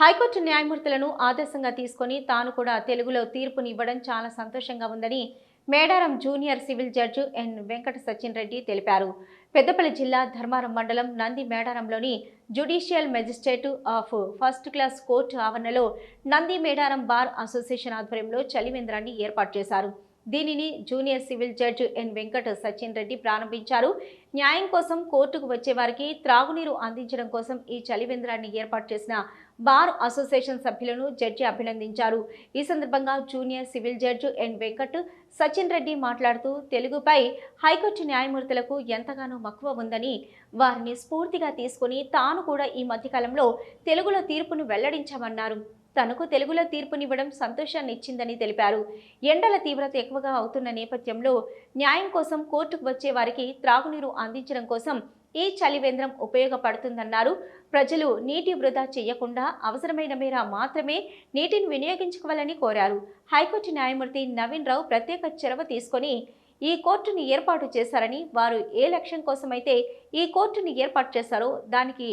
High court న్యాయమూర్తులను ఆదర్శంగా తీసుకొని తాను కూడా తెలుగులో తీర్పునివ్వడం చాలా సంతోషంగా ఉందని Medaram junior civil judge N Venkata Sachin Reddy తెలిపారు. పెద్దపల్లి జిల్లా ధర్మారం మండలం Nandi మేడారంలోని judicial magistrate of first class court ఆవరణలో నంది మేడారం బార్ అసోసియేషన్ ఆధ్వర్యంలో చలివేంద్రాన్ని ఏర్పాటు చేశారు. దీనిని junior civil judge N Venkata Sachin Reddy ప్రారంభించారు. న్యాయం కోసం కోర్టుకు వచ్చే వారికి త్రాగునీరు అందించడం కోసం ఈ చలివేంద్రాన్ని ఏర్పాటు చేసిన బార్ అసోసియేషన్ సభ్యులను జడ్జి అభినందించారు. ఈ సందర్భంగా junior civil judge N Venkat Sachin Reddy మాట్లాడుతూ తెలుగుపై హైకోర్టు న్యాయమూర్తులకు ఎంతగానో మక్కువ ఉందని వారిని స్ఫూర్తిగా తీసుకుని తాను కూడా ఈ మధ్యకాలంలో తెలుగులో తీర్పును వెల్లడించామన్నారు. తనకు తెలుగులో తీర్పునివ్వడం సంతోషాన్ని ఇచ్చిందని తెలిపారు. ఎండల తీవ్రత ఎక్కువగా అవుతున్న నేపథ్యంలో న్యాయం కోసం కోర్టుకు వచ్చే వారికి త్రాగునీరు అందించడం కోసం ఈ చలివేంద్రం ఉపయోగపడుతుందన్నారు. ప్రజలు నీటి వృధా చేయకుండా అవసరమైన మేర మాత్రమే నీటిని వినియోగించుకోవాలని కోరారు. హైకోర్టు న్యాయమూర్తి నవీన్ రావు ప్రత్యేక చొరవ తీసుకొని ఈ కోర్టుని ఏర్పాటు చేశారని వారు ఏ లక్ష్యం కోసమైతే ఈ కోర్టుని ఏర్పాటు చేశారో దానికి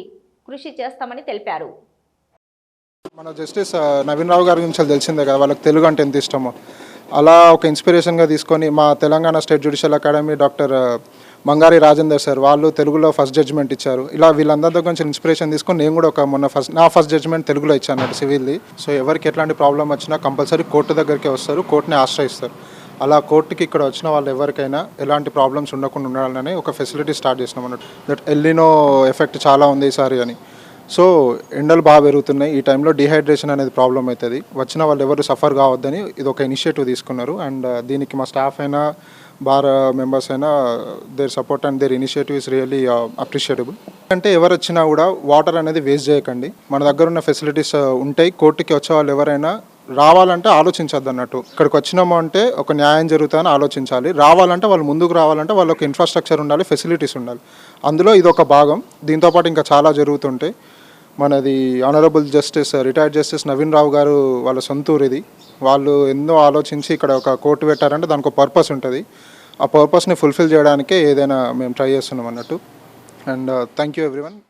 కృషి చేస్తామని తెలిపారు. మన జస్టిస్ నవీన్ రావు గారి గురించి తెలిసిందే కదా వాళ్ళకి తెలుగు అంటే ఎంత ఇష్టమో. అలా ఒక ఇన్స్పిరేషన్గా తీసుకొని మా Telangana state judicial academy doctor Mangari Rajender sir వాళ్ళు తెలుగులో ఫస్ట్ జడ్జ్మెంట్ ఇచ్చారు. ఇలా వీళ్ళందరి దగ్గర నుంచి ఇన్స్పిరేషన్ తీసుకొని నేను కూడా ఒక మొన్న ఫస్ట్ నా ఫస్ట్ జడ్జ్మెంట్ తెలుగులో ఇచ్చాను అన్నట్టు సివిల్ది. సో ఎవరికి ఎట్లాంటి ప్రాబ్లం వచ్చినా కంపల్సరీ కోర్టు దగ్గరికి వస్తారు కోర్టుని ఆశ్రయిస్తారు. అలా కోర్టుకి ఇక్కడ వచ్చిన వాళ్ళు ఎవరికైనా ఎలాంటి ప్రాబ్లమ్స్ ఉండకుండా ఉండాలని ఒక ఫెసిలిటీ స్టార్ట్ చేసినాం అన్నట్టు. దట్ ఎల్లినో ఎఫెక్ట్ చాలా ఉంది ఈసారి అని. సో ఎండలు బాగా పెరుగుతున్నాయి. ఈ టైంలో డిహైడ్రేషన్ అనేది ప్రాబ్లం అవుతుంది. వచ్చిన వాళ్ళు ఎవరు సఫర్ కావద్దని ఇది ఒక ఇనిషియేటివ్ తీసుకున్నారు. అండ్ uh, దీనికి మా స్టాఫ్ అయినా బార్ uh, మెంబర్స్ అయినా their support and their initiative is really appreciable అంటే ఎవరు వచ్చినా కూడా వాటర్ అనేది వేస్ట్ చేయకండి. మన దగ్గర ఉన్న ఫెసిలిటీస్ uh, ఉంటాయి. కోర్టుకి వచ్చే వాళ్ళు ఎవరైనా రావాలంటే ఆలోచించద్దు అన్నట్టు. ఇక్కడికి వచ్చినాము అంటే ఒక న్యాయం జరుగుతుందని ఆలోచించాలి. రావాలంటే వాళ్ళు ముందుకు రావాలంటే వాళ్ళకి ఇన్ఫ్రాస్ట్రక్చర్ ఉండాలి ఫెసిలిటీస్ ఉండాలి. అందులో ఇది ఒక భాగం దీంతోపాటు ఇంకా చాలా జరుగుతుంటాయి మనది honourable justice retired justice Naveen Rao గారు వాళ్ళ సొంత ఊరు ఇది వాళ్ళు ఎన్నో ఆలోచించి ఇక్కడ ఒక కోర్టు పెట్టారంటే దానికి ఒక పర్పస్ ఉంటుంది. ఆ పర్పస్ని ఫుల్ఫిల్ చేయడానికే ఏదైనా మేము ట్రై చేస్తున్నాం అన్నట్టు. And thank you everyone